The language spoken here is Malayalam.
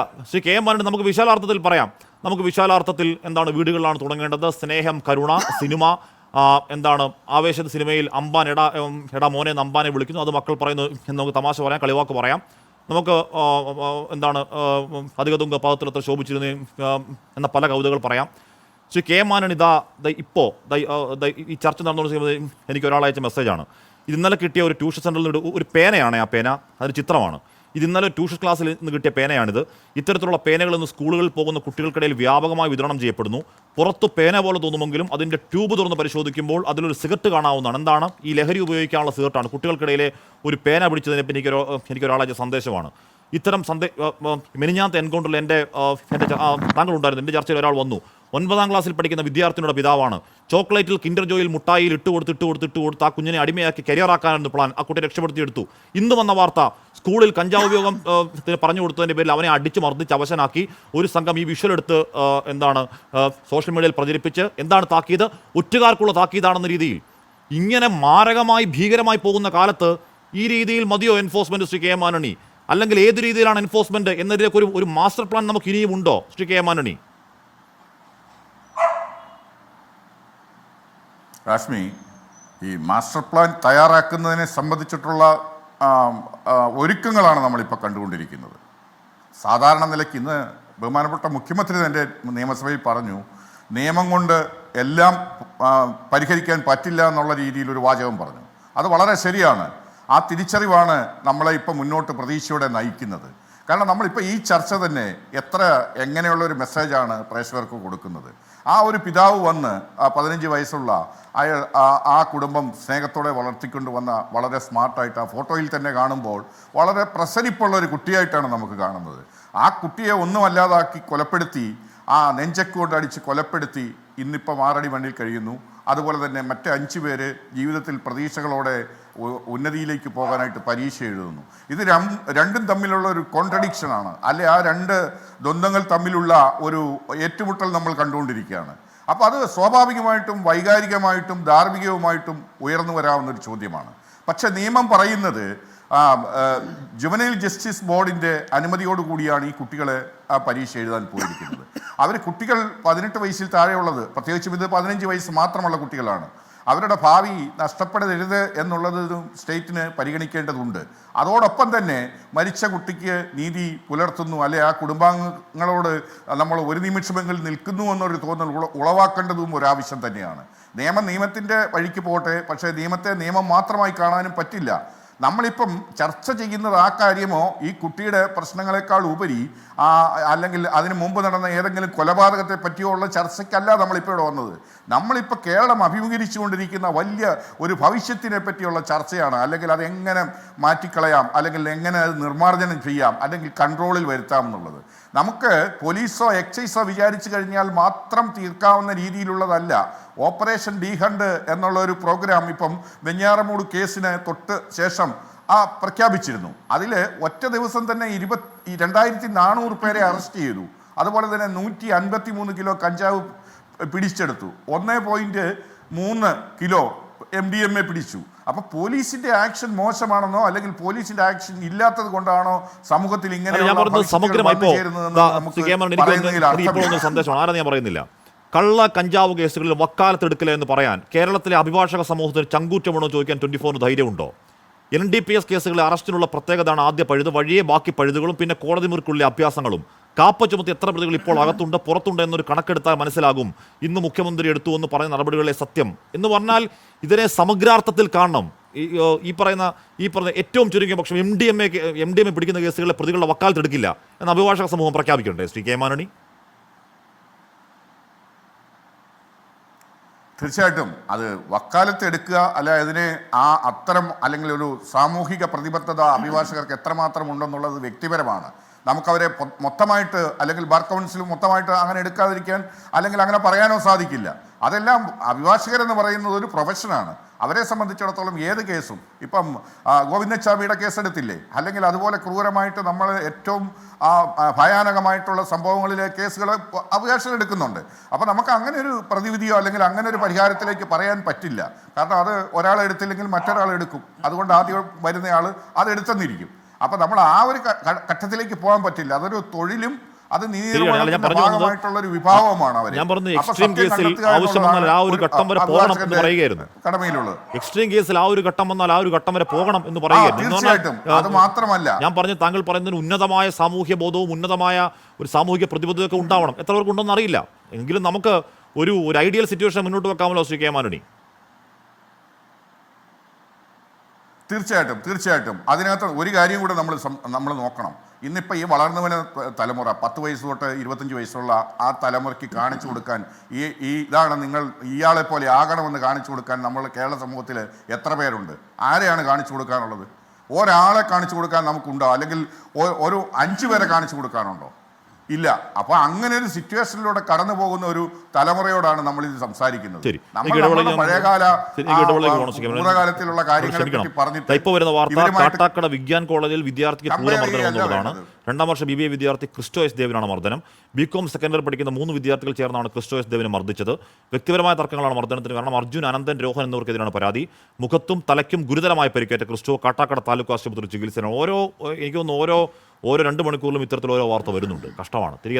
ശ്രീ കെ എം മാനൻ നമുക്ക് വിശാലാർത്ഥത്തിൽ പറയാം. നമുക്ക് വിശാലാർത്ഥത്തിൽ എന്താണ് വീടുകളിലാണ് തുടങ്ങേണ്ടത്? സ്നേഹം കരുണ സിനിമ എന്താണ് ആവേശ സിനിമയിൽ അമ്പാൻ എടാ എടാ മോനെ അമ്പാനെ വിളിക്കുന്നു. അത് മക്കൾ പറയുന്നു എന്ന് നമുക്ക് തമാശ പറയാം കളിവാക്ക് പറയാം. നമുക്ക് എന്താണ് അധികതുങ്ക പാദത്തിലത്ര ശോഭിച്ചിരുന്നു എന്ന പല കവിതകൾ പറയാം. ശ്രീ കെ എം മാനൻ ഇതാ ദ ഇപ്പോ ദാ ഈ, ചർച്ച നടന്നുകൊണ്ട് എനിക്ക് ഒരാളയച്ച മെസ്സേജാണ് ഇന്നലെ കിട്ടിയ ഒരു ട്യൂഷൻ സെന്ററിൽ ഒരു പേനയാണ് ആ പേന. അതൊരു ചിത്രമാണ്. ഇത് ഇന്നലെ ട്യൂഷൻ ക്ലാസ്സിൽ നിന്ന് കിട്ടിയ പേനയാണിത്. ഇത്തരത്തിലുള്ള പേനകൾ ഇന്ന് സ്കൂളുകളിൽ പോകുന്ന കുട്ടികൾക്കിടയിൽ വ്യാപകമായി വിതരണം ചെയ്യപ്പെടുന്നു. പുറത്ത് പേന പോലെ തോന്നുമെങ്കിലും അതിന്റെ ട്യൂബ് തുറന്ന് പരിശോധിക്കുമ്പോൾ അതിലൊരു സിഗരറ്റ് കാണാവുന്നതാണ്. എന്താണ്? ഈ ലഹരി ഉപയോഗിക്കാനുള്ള സിഗരറ്റാണ്. കുട്ടികൾക്കിടയിലെ ഒരു പേന പിടിച്ചതിനെ പറ്റി എനിക്കൊരു എനിക്കൊരാളായ സന്ദേശമാണ്. ഇത്തരം സന്ദേ മെനിഞ്ഞാത്ത എൻകൗണ്ടറിൽ എന്റെ എന്റെ ഉണ്ടായിരുന്നു എന്റെ ചർച്ചയിൽ ഒരാൾ വന്നു. ഒൻപതാം ക്ലാസ്സിൽ പഠിക്കുന്ന വിദ്യാർത്ഥിയുടെ പിതാവാണ്. ചോക്ലേറ്റിൽ കിൻഡർ ജോയിൽ മുട്ടായിൽ ഇട്ട് കൊടുത്ത് ഇട്ട് കൊടുത്ത് ഇട്ട് കൊടുത്ത് ആ കുഞ്ഞിനെ അടിമയാക്കി കരിയറാക്കാനായിരുന്നു പ്ലാൻ ആ കുട്ടിയെ രക്ഷപ്പെടുത്തിയെടുത്തു. ഇന്ന് വന്ന വാർത്ത സ്കൂളിൽ കഞ്ചാവ് ഉപയോഗം പറഞ്ഞു കൊടുത്തതിന്റെ പേരിൽ അവനെ അടിച്ച് മർദ്ദിച്ച് അവശനാക്കി. ഒരു സംഘം ഈ വിഷ്വൽ എടുത്ത് എന്താണ് സോഷ്യൽ മീഡിയയിൽ പ്രചരിപ്പിച്ച് എന്താണ് താക്കീത്? ഒറ്റുകാർക്കുള്ള താക്കീതാണെന്ന രീതിയിൽ. ഇങ്ങനെ മാരകമായി ഭീകരമായി പോകുന്ന കാലത്ത് ഈ രീതിയിൽ മതിയോ എൻഫോഴ്സ്മെന്റ് ശ്രീ കെ എം ആനണി അല്ലെങ്കിൽ ഏത് രീതിയിലാണ് എൻഫോഴ്സ്മെന്റ് എന്നതിലേക്ക് ഒരു ഒരു മാസ്റ്റർ പ്ലാൻ നമുക്ക് ഇനിയും ഉണ്ടോ ശ്രീ കെ എം ആനണി കാശ്മി ഈ മാസ്റ്റർ പ്ലാൻ തയ്യാറാക്കുന്നതിനെ സംബന്ധിച്ചിട്ടുള്ള ഒരുക്കങ്ങളാണ് നമ്മളിപ്പോൾ കണ്ടുകൊണ്ടിരിക്കുന്നത്. സാധാരണ നിലയ്ക്ക് ഇന്ന് ബഹുമാനപ്പെട്ട മുഖ്യമന്ത്രി തന്നെ നിയമസഭയിൽ പറഞ്ഞു നിയമം കൊണ്ട് എല്ലാം പരിഹരിക്കാൻ പറ്റില്ല എന്നുള്ള രീതിയിൽ ഒരു വാചകം പറഞ്ഞു. അത് വളരെ ശരിയാണ്. ആ തിരിച്ചറിവാണ് നമ്മളെ ഇപ്പോൾ മുന്നോട്ട് പ്രതീക്ഷയോടെ നയിക്കുന്നത്. കാരണം നമ്മളിപ്പോൾ ഈ ചർച്ച തന്നെ എത്ര എങ്ങനെയുള്ള ഒരു മെസ്സേജാണ് പ്രേക്ഷകർക്ക് കൊടുക്കുന്നത്. ആ ഒരു പിതാവ് വന്ന് ആ പതിനഞ്ച് വയസ്സുള്ള അയാൾ ആ- കുടുംബം സ്നേഹത്തോടെ വളർത്തിക്കൊണ്ട് വന്ന വളരെ സ്മാർട്ടായിട്ട് ആ ഫോട്ടോയിൽ തന്നെ കാണുമ്പോൾ വളരെ പ്രസരിപ്പുള്ള ഒരു കുട്ടിയായിട്ടാണ് നമുക്ക് കാണുന്നത്. ആ കുട്ടിയെ ഒന്നും അല്ലാതാക്കി കൊലപ്പെടുത്തി ആ നെഞ്ചക്ക് അടിച്ച് കൊലപ്പെടുത്തി ഇന്നിപ്പോൾ മാറടി മണ്ണിൽ കഴിയുന്നു. അതുപോലെ തന്നെ മറ്റ് അഞ്ച് പേര് ജീവിതത്തിൽ പ്രതീക്ഷകളോടെ ഉന്നതിയിലേക്ക് പോകാനായിട്ട് പരീക്ഷ എഴുതുന്നു. ഇത് രണ്ടും തമ്മിലുള്ള ഒരു കോൺട്രഡിക്ഷനാണ് അല്ലെ ആ രണ്ട് ദ്വന്ദ്ങ്ങൾ തമ്മിലുള്ള ഒരു ഏറ്റുമുട്ടൽ നമ്മൾ കണ്ടുകൊണ്ടിരിക്കുകയാണ്. അപ്പോൾ അത് സ്വാഭാവികമായിട്ടും വൈകാരികമായിട്ടും ധാർമ്മികവുമായിട്ടും ഉയർന്നു വരാവുന്ന ഒരു ചോദ്യമാണ്. പക്ഷെ നിയമം പറയുന്നത് ജുവനൈൽ ജസ്റ്റിസ് ബോർഡിന്റെ അനുമതിയോടുകൂടിയാണ് ഈ കുട്ടികളെ ആ പരീക്ഷ എഴുതാൻ പോയിരിക്കുന്നത്. അവർ കുട്ടികൾ പതിനെട്ട് വയസ്സിൽ താഴെയുള്ളത് പ്രത്യേകിച്ചും ഇത് പതിനഞ്ച് വയസ്സ് മാത്രമുള്ള കുട്ടികളാണ്. അവരുടെ ഭാവി നഷ്ടപ്പെടരുത് എന്നുള്ളതും സ്റ്റേറ്റിന് പരിഗണിക്കേണ്ടതുണ്ട്. അതോടൊപ്പം തന്നെ മരിച്ച കുട്ടിക്ക് നീതി പുലർത്തുന്നു. അല്ലെ ആ കുടുംബാംഗങ്ങളോട് നമ്മൾ ഒരു നിമിഷമെങ്കിലും നിൽക്കുന്നു എന്നൊരു തോന്നൽ ഉള ഉളവാക്കേണ്ടതും ഒരാവശ്യം തന്നെയാണ്. നിയമം നിയമത്തിന്റെ വഴിക്ക് പോട്ടെ പക്ഷേ നിയമത്തെ നിയമം മാത്രമായി കാണാനും പറ്റില്ല. നമ്മളിപ്പം ചർച്ച ചെയ്യുന്നത് ആ കാര്യമോ? ഈ കുട്ടിയുടെ പ്രശ്നങ്ങളെക്കാൾ ഉപരി ആ അല്ലെങ്കിൽ അതിന് മുമ്പ് നടന്ന ഏതെങ്കിലും കൊലപാതകത്തെ പറ്റിയോ ഉള്ള ചർച്ചയ്ക്കല്ല നമ്മളിപ്പോൾ ഇവിടെ വന്നത്. നമ്മളിപ്പോൾ കേരളം അഭിമുഖീകരിച്ചുകൊണ്ടിരിക്കുന്ന വലിയ ഒരു ഭവിഷ്യത്തിനെ പറ്റിയുള്ള ചർച്ചയാണ്. അല്ലെങ്കിൽ അത് എങ്ങനെ മാറ്റിക്കളയാം? അല്ലെങ്കിൽ എങ്ങനെ അത് നിർമ്മാർജനം ചെയ്യാം? അല്ലെങ്കിൽ കൺട്രോളിൽ വരുത്താം എന്നുള്ളത്. നമുക്ക് പോലീസോ എക്സൈസോ വിചാരിച്ചു കഴിഞ്ഞാൽ മാത്രം തീർക്കാവുന്ന രീതിയിലുള്ളതല്ല. ഓപ്പറേഷൻ ഡി ഹണ്ട് എന്നുള്ള ഒരു പ്രോഗ്രാം ഇപ്പം വെഞ്ഞാറമൂട് കേസിന് തൊട്ട് ശേഷം ആ പ്രഖ്യാപിച്ചിരുന്നു. അതിൽ ഒറ്റ ദിവസം തന്നെ ഇരുപത്തി രണ്ടായിരത്തി നാനൂറ് പേരെ അറസ്റ്റ് ചെയ്തു. അതുപോലെ തന്നെ നൂറ്റി അൻപത്തി മൂന്ന് കിലോ കഞ്ചാവ് പിടിച്ചെടുത്തു. ഒന്ന് പോയിന്റ് മൂന്ന് kilo M D M A പിടിച്ചു. അപ്പൊ പോലീസിന്റെ ആക്ഷൻ മോശമാണെന്നോ അല്ലെങ്കിൽ പോലീസിന്റെ ആക്ഷൻ ഇല്ലാത്തത് കൊണ്ടാണോ സമൂഹത്തിൽ ഇങ്ങനെ സമഗ്രമായി സന്ദേശമാണ് ഞാൻ പറയുന്നില്ല. കള്ള കഞ്ചാവ് കേസുകളിൽ വക്കാലത്ത് എടുക്കില്ല എന്ന് പറയാൻ കേരളത്തിലെ അഭിഭാഷക സമൂഹത്തിന് ചങ്കൂറ്റമുണ്ടോ ചോദിക്കാൻ ട്വന്റി ഫോറിന് ധൈര്യമുണ്ടോ? എൻ ഡി പി എസ് കേസുകളിലെ അറസ്റ്റിനുള്ള പ്രത്യേകതയാണ് ആദ്യ പഴുത്. വഴിയെ ബാക്കി പഴുതുകളും പിന്നെ കോടതി മുറിക്കുള്ളിലെ അഭ്യാസങ്ങളും. കാപ്പ ചുമത്തി എത്ര പ്രതികൾ ഇപ്പോൾ അകത്തുണ്ട് പുറത്തുണ്ട് എന്നൊരു കണക്കെടുത്താൽ മനസ്സിലാകും. ഇന്ന് മുഖ്യമന്ത്രി എടുത്തു എന്ന് പറയുന്ന നടപടികളിലെ സത്യം. എന്ന് പറഞ്ഞാൽ ഇതിനെ സമഗ്രാർത്ഥത്തിൽ കാണണം. ഈ പറയുന്ന ഈ പറഞ്ഞ ഏറ്റവും ചുരുങ്ങിയ പക്ഷം M D M A M D M A പിടിക്കുന്ന കേസുകളെ പ്രതികളുടെ വക്കാലത്ത് എടുക്കില്ല എന്ന് അഭിഭാഷക സമൂഹം പ്രഖ്യാപിക്കുന്നുണ്ട്. ശ്രീ കെ മാനണി. തീർച്ചയായിട്ടും അത് വക്കാലത്ത് എടുക്കുക അല്ല അതിനെ ആ അത്തരം അല്ലെങ്കിൽ ഒരു സാമൂഹിക പ്രതിബദ്ധത അഭിഭാഷകർക്ക് എത്രമാത്രം ഉണ്ടെന്നുള്ളത് വ്യക്തിപരമാണ്. നമുക്കവരെ മൊത്തമായിട്ട് അല്ലെങ്കിൽ ബാർ കൗൺസിൽ മൊത്തമായിട്ട് അങ്ങനെ എടുക്കാതിരിക്കാൻ അല്ലെങ്കിൽ അങ്ങനെ പറയാനോ സാധിക്കില്ല. അതെല്ലാം അഭിഭാഷകരെന്ന് പറയുന്നത് ഒരു പ്രൊഫഷനാണ് അവരെ സംബന്ധിച്ചിടത്തോളം ഏത് കേസും ഇപ്പം ഗോവിന്ദച്ചാമിയുടെ കേസെടുത്തില്ലേ? അല്ലെങ്കിൽ അതുപോലെ ക്രൂരമായിട്ട് നമ്മൾ ഏറ്റവും ഭയാനകമായിട്ടുള്ള സംഭവങ്ങളിലെ കേസുകൾ അഭിഭാഷകർ എടുക്കുന്നുണ്ട്. അപ്പോൾ നമുക്ക് അങ്ങനെ ഒരു പ്രതിവിധിയോ അല്ലെങ്കിൽ അങ്ങനെ ഒരു പരിഹാരത്തിലേക്ക് പറയാൻ പറ്റില്ല. കാരണം അത് ഒരാൾ എടുത്തില്ലെങ്കിൽ മറ്റൊരാൾ എടുക്കും. അതുകൊണ്ട് ആദ്യം വരുന്നയാൾ അത് എടുത്തെന്നിരിക്കും. അപ്പൊ നമ്മൾ ആ ഒരു ഘട്ടത്തിലേക്ക് പോകാൻ പറ്റില്ല. അതൊരു തൊഴിലും അത് ഭാഗമായിട്ടുള്ള ഒരു വിഭാഗമാണ് അവർ ഞാൻ പറഞ്ഞു എക്സ്ട്രീം case-ൽ ആവശ്യം വന്നാൽ ആ ഒരു ഘട്ടം വരെ പോകണം എന്ന് പറയുകയായിരുന്നു. കടമയിലുള്ളത്. എക്സ്ട്രീം കേസിൽ ആ ഒരു ഘട്ടം വന്നാൽ ആ ഒരു ഘട്ടം വരെ പോകണം എന്ന് പറയുകയായിരുന്നു. അത് മാത്രമല്ല. ഞാൻ പറഞ്ഞു താങ്കൾ പറയുന്നതിന് ഉന്നതമായ സാമൂഹ്യ ബോധവും ഉന്നതമായ ഒരു സാമൂഹിക പ്രതിബദ്ധതയൊക്കെ ഉണ്ടാവണം. എത്ര പേർക്ക് ഉണ്ടെന്ന് അറിയില്ല. എങ്കിലും നമുക്ക് ഒരു ഒരു ഐഡിയൽ സിറ്റുവേഷൻ മുന്നോട്ട് വെക്കാമല്ലോ ശ്രീ കെ മാനുണി തീർച്ചയായിട്ടും തീർച്ചയായിട്ടും. അതിനകത്ത് ഒരു കാര്യം കൂടെ നമ്മൾ നമ്മൾ നോക്കണം. ഇന്നിപ്പോൾ ഈ വളർന്നു വരുന്ന തലമുറ പത്ത് വയസ്സ് തൊട്ട് ഇരുപത്തഞ്ച് വയസ്സുള്ള ആ തലമുറയ്ക്ക് കാണിച്ചു കൊടുക്കാൻ ഈ ഈ ഇതാണ് നിങ്ങൾ ഇയാളെ പോലെ ആകണമെന്ന് കാണിച്ചു കൊടുക്കാൻ നമ്മൾ കേരള സമൂഹത്തിൽ എത്ര പേരുണ്ട്? ആരെയാണ് കാണിച്ചു കൊടുക്കാനുള്ളത്? ഒരാളെ കാണിച്ചു കൊടുക്കാൻ നമുക്കുണ്ടോ? അല്ലെങ്കിൽ ഒരു അഞ്ച് പേരെ കാണിച്ചു കൊടുക്കാനുണ്ടോ? ഇല്ല. അപ്പൊ അങ്ങനെ ഒരു സിറ്റുവേഷനിലൂടെ കടന്നു പോകുന്ന ഒരു തലമുറയോടാണ് നമ്മൾ ഇത് സംസാരിക്കുന്നത് പഴയകാലത്തിലുള്ള പഴയകാല കാര്യങ്ങളെ പറ്റി പറഞ്ഞിട്ട് വരുന്ന വാർത്ത കാട്ടാക്കട വിജ്ഞാൻ കോളേജിൽ വിദ്യാർത്ഥിക്ക് ക്രൂരമർദ്ദനം എന്നുള്ളതാണ്. രണ്ടാം വർഷ ബി ബി എ വിദ്യാർത്ഥി ക്രിസ്റ്റോ എസ് ദേവിനാണ് മർദ്ദനം. ബി കോം സെക്കൻഡറി പഠിക്കുന്ന മൂന്ന് വിദ്യാർത്ഥികൾ ചേർന്നാണ് ക്രിസ്റ്റോ എസ് ദേവിനെ മർദ്ദിച്ചത്. വ്യക്തിപരമായ തർക്കങ്ങളാണ് മർദ്ദനത്തിന് കാരണം അർജുൻ അനന്തൻ രോഹൻ എന്നിവർക്കെതിരാണ് പരാതി. മുഖത്തും തലയ്ക്കും ഗുരുതരമായി പരിക്കേറ്റ ക്രിസ്റ്റോ കാട്ടാക്കട താലൂക്ക് ആശുപത്രി ചികിത്സയാണ് ഓരോ എനിക്ക് തോന്നുന്നു ഓരോ ഓരോ രണ്ട് മണിക്കൂറിലും ഇത്തരത്തിൽ ഓരോ വാർത്ത വരുന്നുണ്ട്. കഷ്ടമാണ്. തിരികെ